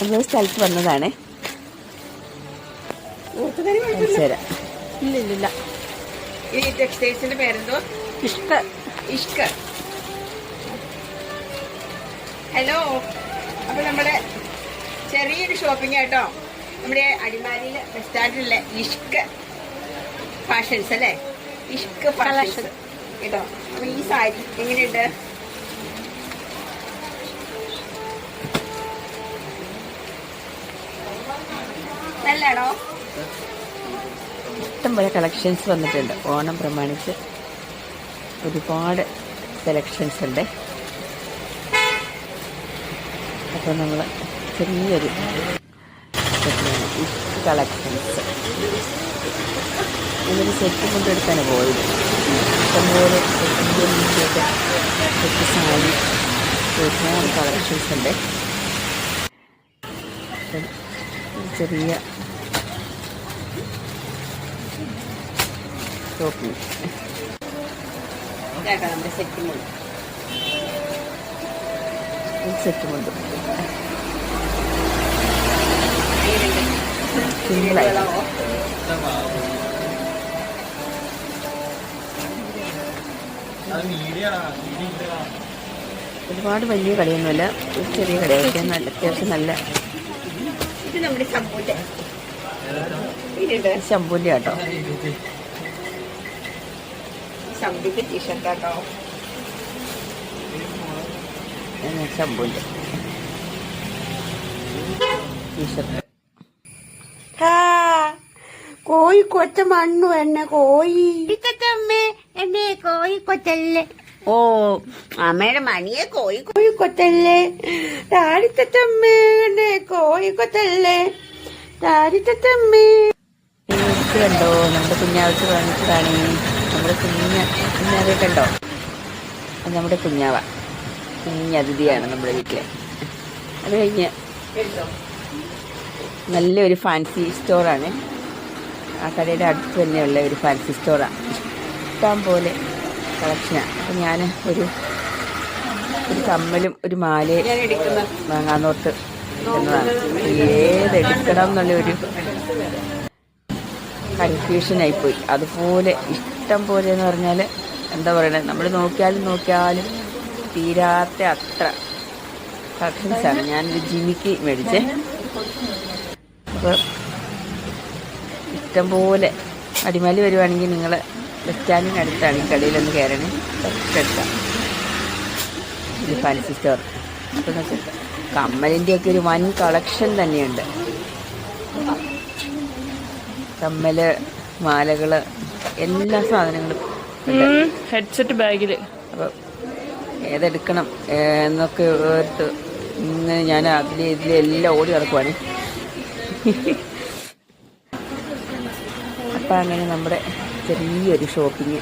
നമ്മൾ സ്ഥലത്ത് വന്നതാണ്. തരാം ഇല്ല ഇല്ല ഇല്ല ഈ ടെക്സ്റ്റൈൽസിന്റെ പേരെന്തോ? ഇഷ്ട ഇഷ്ക. ഹലോ. അപ്പൊ നമ്മുടെ ചെറിയൊരു ഷോപ്പിംഗ് ആട്ടോ. നമ്മുടെ അടിമാലിയിലെ ബസ് ഇഷ്ക ഫാഷൻസ് അല്ലേ? ഇഷ്ക ഫാഷൻസ് കേട്ടോ. അപ്പൊ ഈ സാരി എങ്ങനെയുണ്ട്? ഇഷ്ടംപോലെ കളക്ഷൻസ് വന്നിട്ടുണ്ട്. ഓണം പ്രമാണിച്ച് ഒരുപാട് സെലക്ഷൻസ് ഉണ്ട്. അപ്പോൾ നമ്മൾ ചെറിയൊരു കളക്ഷൻസ് ഇതൊരു സെറ്റ് കൊണ്ടെടുത്താണ് പോയത്. ഇഷ്ടംപോലെ സെറ്റ് സാരി ഒരുപാട് കളക്ഷൻസ് ഉണ്ട്. അപ്പം ചെറിയ നമ്മുടെ ഒരുപാട് വലിയ കളിയൊന്നുമില്ല. ഒരു ചെറിയ കളിയായിരിക്കും. നല്ല അത്യാവശ്യം നല്ല ഇത് നമ്മുടെ ശമ്പൂന്റെ ശമ്പൂന്റെ കേട്ടോ ശമ്പുന്റെ ടീഷർട്ട് ആട്ടോ ശമ്പൂന്റെ ടീഷർട്ട് കോഴി കൊച്ച മണ്ണു എന്നെ കോഴി. ഇത്തമ്മേ എന്നെ കോഴി കൊച്ചല്ലേ ഓ അമ്മയുടെ മണിയെ കോഴി കോഴി കൊച്ചല്ലേ താടിത്തമ്മേ എന്നെ കോഴി കൊച്ചല്ലേ താടിത്തമ്മേ കണ്ടോ നമ്മുടെ കുഞ്ഞാവത്ത് കാണിച്ചതാണ് നമ്മുടെ കുഞ്ഞ കുഞ്ഞാവെ കണ്ടോ അത് നമ്മുടെ കുഞ്ഞാവ. കുഞ്ഞ അതിഥിയാണ് നമ്മുടെ വീട്ടിലെ. അത് കഴിഞ്ഞ് നല്ലൊരു ഫാൻസി സ്റ്റോറാണ്. ആ കടയുടെ അടുത്ത് തന്നെയുള്ള ഒരു ഫാൻസി സ്റ്റോറാണ്. ഇഷ്ടം പോലെ കളക്ഷനാണ് അപ്പം ഞാൻ ഒരു ഒരു കമ്മലും ഒരു മാലയും വാങ്ങാന്നോർത്ത് ഇരുന്നതാണ്. ഏതെടുക്കണം എന്നുള്ള ഒരു കൺഫ്യൂഷനായിപ്പോയി. അതുപോലെ ഇഷ്ടം പോലെ എന്ന് പറഞ്ഞാൽ എന്താ പറയണത് നമ്മൾ നോക്കിയാലും നോക്കിയാലും തീരാത്ത അത്ര കളക്ഷൻസാണ് ഞാനൊരു ജിമിക്ക് മേടിച്ചേ. അപ്പോൾ ഇഷ്ടംപോലെ അടിമാലി വരുവാണെങ്കിൽ നിങ്ങൾ ബസ് സ്റ്റാൻഡിനടുത്താണ് ഈ കടയിലൊന്ന് കയറണേ. തൊട്ടടുത്താണ് ഇത് ഫാൻസി സ്റ്റോർ കമ്മലിന്റെയൊക്കെ ഒരു വൻ കളക്ഷൻ തന്നെയുണ്ട്. കമ്മൽ മാലകൾ എല്ലാ സാധനങ്ങളും ഹെഡ്സെറ്റ് ബാഗിൽ അപ്പോൾ ഏതെടുക്കണം എന്നൊക്കെ ഓർത്ത് ഇന്ന് ഞാൻ അതിൽ ഇതിൽ എല്ലാം ഓടി നടക്കുവാണ്. അപ്പം അങ്ങനെ നമ്മുടെ ചെറിയൊരു ഷോപ്പിംഗ്